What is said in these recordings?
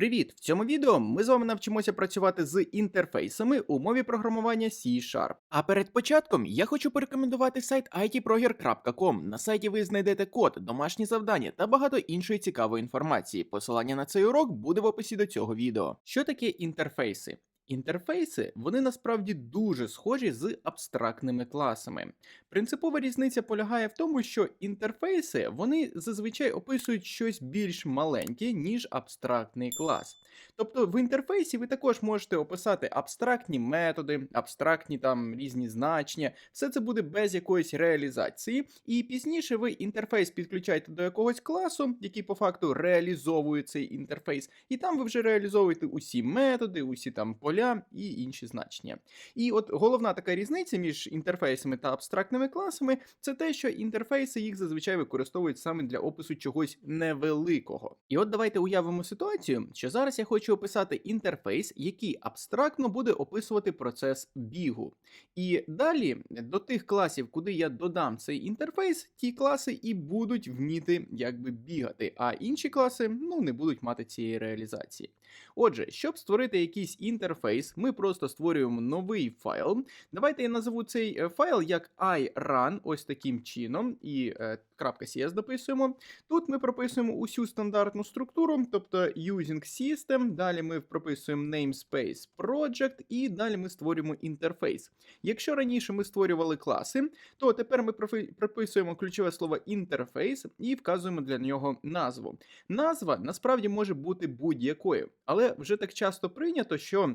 Привіт! В цьому відео ми з вами навчимося працювати з інтерфейсами у мові програмування C-Sharp. А перед початком я хочу порекомендувати сайт itproger.com. На сайті ви знайдете код, домашні завдання та багато іншої цікавої інформації. Посилання на цей урок буде в описі до цього відео. Що таке інтерфейси? Інтерфейси вони насправді дуже схожі з абстрактними класами. Принципова різниця полягає в тому, що інтерфейси вони зазвичай описують щось більш маленьке, ніж абстрактний клас. Тобто в інтерфейсі ви також можете описати абстрактні методи, абстрактні там різні значення, все це буде без якоїсь реалізації, і пізніше ви інтерфейс підключаєте до якогось класу, який по факту реалізовує цей інтерфейс, і там ви вже реалізовуєте усі методи, усі там поля і інші значення. І от головна така різниця між інтерфейсами та абстрактними класами це те, що інтерфейси їх зазвичай використовують саме для опису чогось невеликого. І от давайте уявимо ситуацію, що зараз я хочу описати інтерфейс, який абстрактно буде описувати процес бігу. І далі до тих класів, куди я додам цей інтерфейс, ті класи і будуть вміти якби бігати, а інші класи ну, не будуть мати цієї реалізації. Отже, щоб створити якийсь інтерфейс, ми просто створюємо новий файл. Давайте я назову цей е, файл як iRun, ось таким чином, і е, .cs дописуємо. Тут ми прописуємо усю стандартну структуру, тобто using system, далі ми прописуємо namespace project, і далі ми створюємо інтерфейс. Якщо раніше ми створювали класи, то тепер ми прописуємо ключове слово інтерфейс і вказуємо для нього назву. Назва насправді може бути будь-якою, але вже так часто прийнято, що.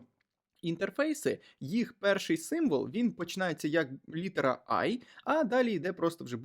Інтерфейси, їх перший символ він починається як літера I, а далі йде просто вже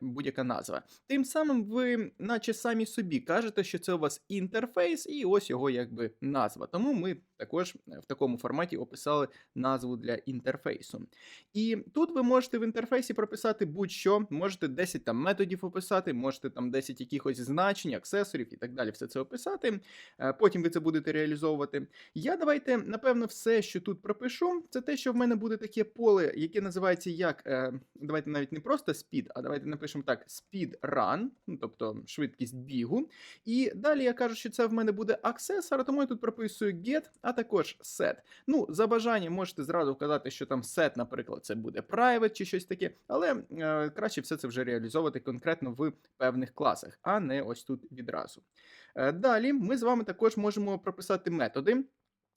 будь-яка назва. Тим самим ви, наче самі собі, кажете, що це у вас інтерфейс, і ось його якби назва. Тому ми також в такому форматі описали назву для інтерфейсу. І тут ви можете в інтерфейсі прописати будь-що, можете 10 там методів описати, можете там 10 якихось значень, аксесорів і так далі, все це описати. Е, Потім ви це будете реалізовувати. Я давайте, напевно, все, що тут пропишу, це те, що в мене буде таке поле, яке називається як. е, Давайте навіть не просто speed, а давайте напишемо так: speed run, ну, тобто швидкість бігу. І далі я кажу, що це в мене буде аксесор, тому я тут прописую get, а також set. Ну, за бажанням можете зразу вказати, що там set, наприклад, це буде private чи щось таке, але е, краще все це вже реалізовувати конкретно в певних класах, а не ось тут відразу. Е, Далі ми з вами також можемо прописати методи.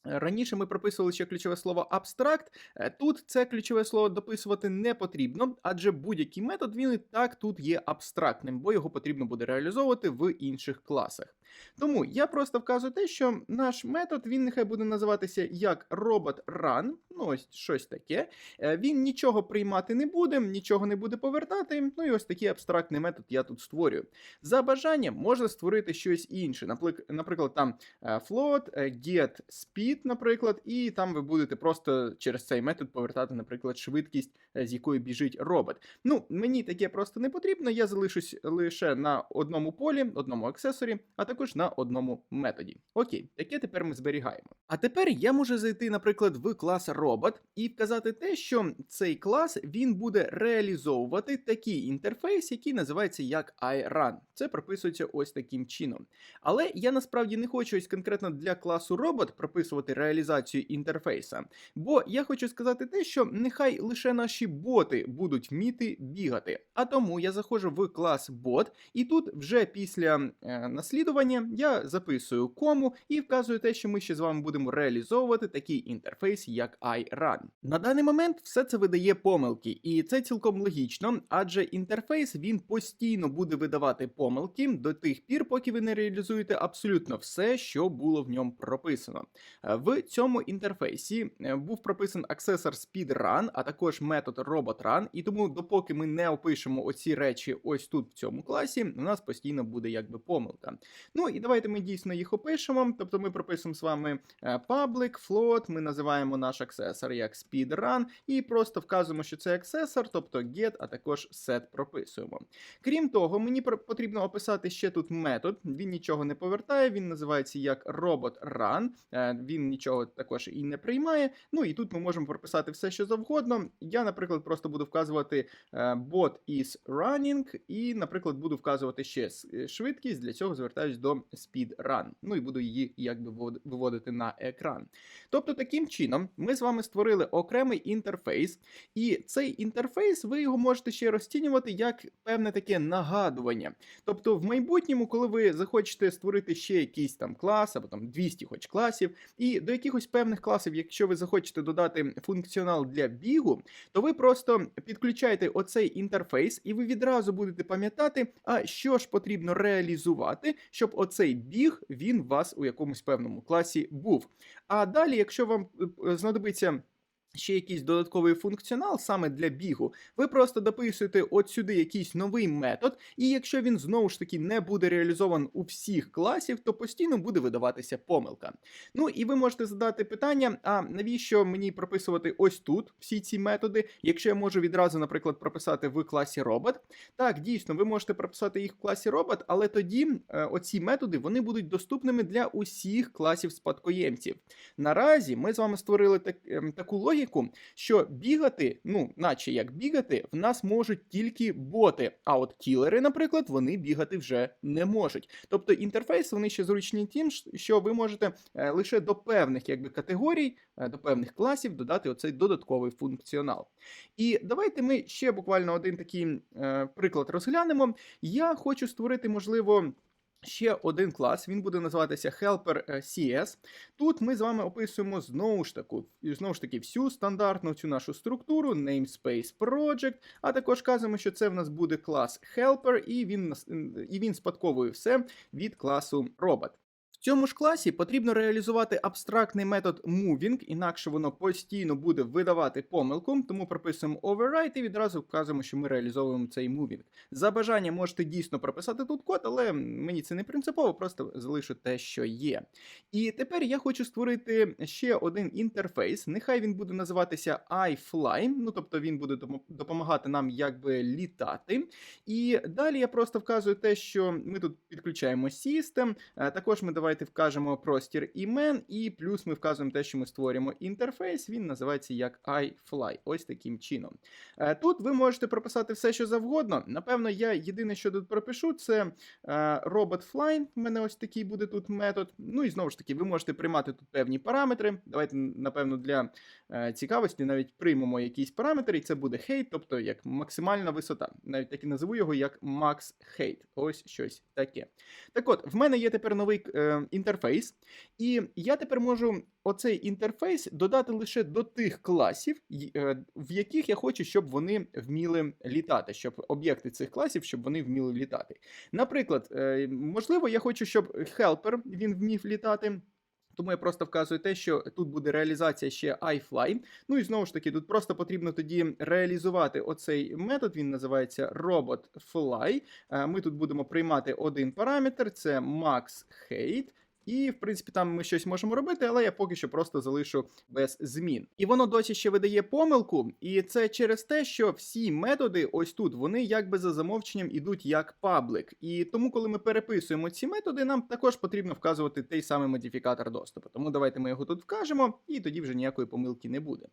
Раніше ми прописували ще ключове слово абстракт. Е, Тут це ключове слово дописувати не потрібно, адже будь-який метод він і так тут є абстрактним, бо його потрібно буде реалізовувати в інших класах. Тому я просто вказую те, що наш метод він нехай буде називатися як robot run, ну ось щось таке. Е, Він нічого приймати не буде, нічого не буде повертати. Ну і ось такий абстрактний метод я тут створюю. За бажанням можна створити щось інше. Наприклад, там е, float, е, get speed, наприклад, і там ви будете просто через цей метод повертати, наприклад, швидкість, з якою біжить робот. Ну, мені таке просто не потрібно. Я залишусь лише на одному полі, одному аксесорі, а також на одному методі. Окей, таке тепер ми зберігаємо. А тепер я можу зайти, наприклад, в клас робот і вказати те, що цей клас він буде реалізовувати такий інтерфейс, який називається як iRun. Це прописується ось таким чином. Але я насправді не хочу ось конкретно для класу робот прописувати реалізацію інтерфейса, бо я хочу сказати те, що нехай лише наші боти будуть вміти бігати. А тому я заходжу в клас бот, і тут вже після е, наслідування я записую кому і вказую те, що ми ще з вами будемо реалізовувати такий інтерфейс, як iRun. На даний момент все це видає помилки, і це цілком логічно, адже інтерфейс він постійно буде видавати помилки до тих пір, поки ви не реалізуєте абсолютно все, що було в ньому прописано. В цьому інтерфейсі е, був прописан аксесор SpeedRun, а також метод RobotRun, і тому, допоки ми не опишемо оці речі ось тут в цьому класі, у нас постійно буде якби помилка. Ну і давайте ми дійсно їх опишемо. Тобто ми прописуємо з вами е, public, float, ми називаємо наш аксесор як SpeedRun, і просто вказуємо, що це аксесор, тобто get, а також set прописуємо. Крім того, мені потрібно описати ще тут метод. Він нічого не повертає, він називається як robot-run, е, він нічого також і не приймає. Ну і тут ми можемо прописати все, що завгодно. Я, наприклад, просто буду вказувати е, bot is running, і, наприклад, буду вказувати ще е, швидкість. Для цього звертаюсь до до speedrun. Ну і буду її якби виводити на екран. Тобто, таким чином, ми з вами створили окремий інтерфейс, і цей інтерфейс ви його можете ще розцінювати як певне таке нагадування. Тобто, в майбутньому, коли ви захочете створити ще якийсь там клас, або там 200 хоч класів, і до якихось певних класів, якщо ви захочете додати функціонал для бігу, то ви просто підключаєте оцей інтерфейс, і ви відразу будете пам'ятати, а що ж потрібно реалізувати, щоб оцей біг він у вас у якомусь певному класі був. А далі, якщо вам е, знадобиться. Ще якийсь додатковий функціонал саме для бігу, ви просто дописуєте от сюди якийсь новий метод, і якщо він знову ж таки не буде реалізован у всіх класів, то постійно буде видаватися помилка. Ну і ви можете задати питання: а навіщо мені прописувати ось тут всі ці методи, якщо я можу відразу, наприклад, прописати в класі робот? Так, дійсно, ви можете прописати їх в класі робот, але тоді е, оці методи вони будуть доступними для усіх класів спадкоємців. Наразі ми з вами створили так, ем, таку логіку, що бігати, ну, наче як бігати, в нас можуть тільки боти. А от кілери, наприклад, вони бігати вже не можуть. Тобто інтерфейс вони ще зручні тим, що ви можете е, лише до певних якби, категорій, е, до певних класів додати оцей додатковий функціонал. І давайте ми ще буквально один такий е, приклад розглянемо. Я хочу створити, можливо. Ще один клас, він буде називатися Helper е, CS. Тут ми з вами описуємо знову ж таку, знову ж таки всю стандартну цю нашу структуру, namespace project, а також кажемо, що це в нас буде клас Helper, і він, і він спадковує все від класу Robot. В цьому ж класі потрібно реалізувати абстрактний метод moving, інакше воно постійно буде видавати помилку, тому прописуємо override і відразу вказуємо, що ми реалізовуємо цей moving. За бажанням можете дійсно прописати тут код, але мені це не принципово, просто залишу те, що є. І тепер я хочу створити ще один інтерфейс. Нехай він буде називатися iFly, ну тобто він буде допомагати нам якби літати. І далі я просто вказую те, що ми тут підключаємо System, е, також ми давайте вкажемо простір імен, і плюс ми вказуємо те, що ми створюємо інтерфейс, він називається як iFly. Ось таким чином. Е, Тут ви можете прописати все, що завгодно. Напевно, я єдине, що тут пропишу, це е, robotFly. У мене ось такий буде тут метод. Ну і знову ж таки, ви можете приймати тут певні параметри. Давайте, напевно, для е, цікавості навіть приймемо якийсь параметр, і це буде height, тобто як максимальна висота. Навіть так і називу його як max height. Ось щось таке. Так от, в мене є тепер новий інтерфейс, і я тепер можу оцей інтерфейс додати лише до тих класів, е, в яких я хочу, щоб вони вміли літати, щоб об'єкти цих класів, щоб вони вміли літати. Наприклад, е, можливо, я хочу, щоб helper він вмів літати. Тому я просто вказую те, що тут буде реалізація ще iFly. Ну і знову ж таки, тут просто потрібно тоді реалізувати оцей метод. Він називається robotFly. Е, Ми тут будемо приймати один параметр, це max height. І, в принципі, там ми щось можемо робити, але я поки що просто залишу без змін. І воно досі ще видає помилку, і це через те, що всі методи, ось тут, вони якби за замовченням ідуть як паблик. І тому, коли ми переписуємо ці методи, нам також потрібно вказувати той самий модифікатор доступу. Тому давайте ми його тут вкажемо, і тоді вже ніякої помилки не буде.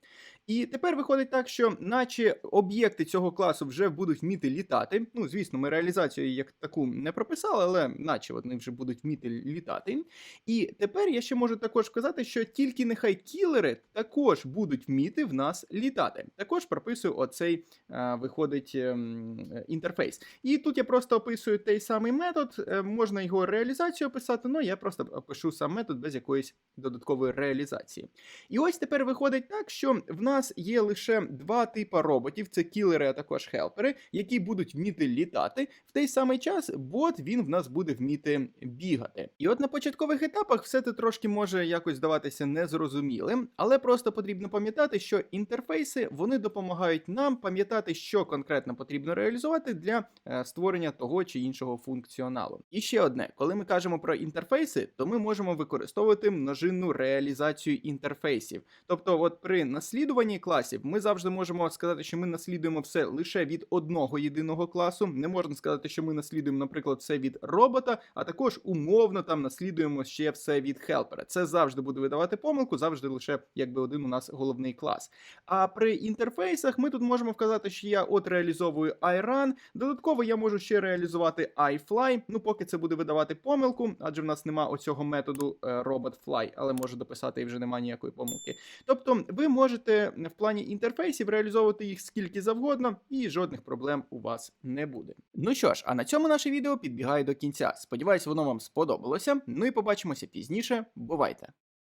І тепер виходить так, що наче об'єкти цього класу вже будуть вміти літати. Ну, звісно, ми реалізацію як таку не прописали, але наче вони вже будуть вміти літати. І тепер я ще можу також сказати, що тільки нехай кілери також будуть вміти в нас літати. Також прописую оцей е, виходить ем, інтерфейс. І тут я просто описую той самий метод, е, можна його реалізацію описати, але я просто опишу сам метод без якоїсь додаткової реалізації. І ось тепер виходить так, що в нас є лише два типи роботів: це кілери, а також хелпери, які будуть вміти літати. В той самий час бот він в нас буде вміти бігати. І от на початкових етапах все це трошки може якось здаватися незрозумілим, але просто потрібно пам'ятати, що інтерфейси вони допомагають нам пам'ятати, що конкретно потрібно реалізувати для е, створення того чи іншого функціоналу. І ще одне, коли ми кажемо про інтерфейси, то ми можемо використовувати множинну реалізацію інтерфейсів. Тобто, от при наслідуванні класів ми завжди можемо сказати, що ми наслідуємо все лише від одного єдиного класу. Не можна сказати, що ми наслідуємо, наприклад, все від робота, а також умовно там наслідуємо робимо ще все від хелпера. Це завжди буде видавати помилку, завжди лише якби один у нас головний клас. А при інтерфейсах ми тут можемо вказати, що я от реалізовую iRun. Додатково я можу ще реалізувати iFly. Ну, поки це буде видавати помилку, адже в нас нема оцього методу е, robotFly, але можу дописати і вже нема ніякої помилки. Тобто, ви можете в плані інтерфейсів реалізовувати їх скільки завгодно, і жодних проблем у вас не буде. Ну що ж, а на цьому наше відео підбігає до кінця. Сподіваюсь, воно вам сподобалося. Ну і побачимося пізніше. Бувайте!